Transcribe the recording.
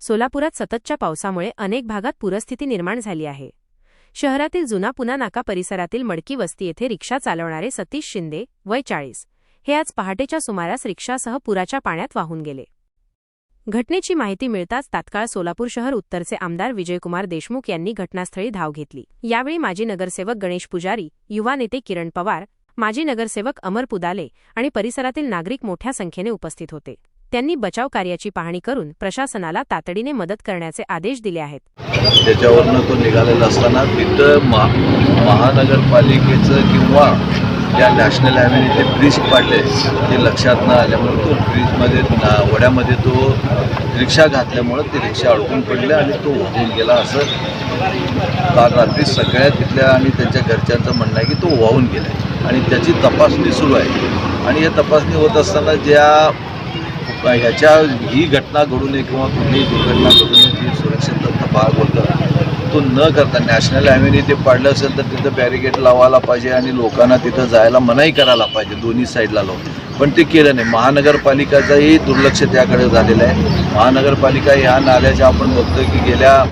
सोलापुरात सततच्या पावसामुळे अनेक भागात पूरस्थिती निर्माण झाली आहे. शहरातील जुना पुना नाका परिसरातील मडकी वस्ती येथे रिक्षा चालवणारे सतीश शिंदे वय चाळीस हे आज पहाटेच्या सुमारास रिक्षासह पुराच्या पाण्यात वाहून गेले. घटनेची माहिती मिळताच तात्काळ सोलापूर शहर उत्तरचे आमदार विजयकुमार देशमुख यांनी घटनास्थळी धाव घेतली. यावेळी माजी नगरसेवक गणेश पुजारी युवा नेते किरण पवार माजी नगरसेवक अमर पुदाले आणि परिसरातील नागरिक मोठ्या संख्येने उपस्थित होते. त्यांनी बचाव कार्याची पाहणी करून प्रशासनाला तातडीने मदत करण्याचे आदेश दिले आहेत. त्याच्यावरनं तो निघालेला असताना तिथं महा महानगरपालिकेचं किंवा त्या नॅशनल हायवेने ते ब्रिज पाडले ते लक्षात न आल्यामुळे तो ब्रिजमध्ये ना- वड्यामध्ये तो रिक्षा घातल्यामुळं ते रिक्षा अडकून पडले आणि तो वाहून गेला असं काल रात्री सगळ्या तिथल्या आणि त्यांच्या घरच्यांचं म्हणणं आहे की तो वाहून गेला आणि त्याची तपासणी सुरू आहे. आणि या तपासणी होत असताना ज्या ह्याच्या ही घटना घडू नये किंवा कुठलीही दुर्घटना घडू नये ती सुरक्षितता भाग होतं तो न करता नॅशनल हायवेने ते पाडलं असेल तर तिथं बॅरिकेड लावायला पाहिजे आणि लोकांना तिथं जायला मनाई करायला पाहिजे दोन्ही साईडला लावून. पण ते केलं नाही. महानगरपालिकाचंही दुर्लक्ष त्याकडे झालेलं आहे. महानगरपालिका ह्या नाल्याच्या आपण बघतोय की गेल्या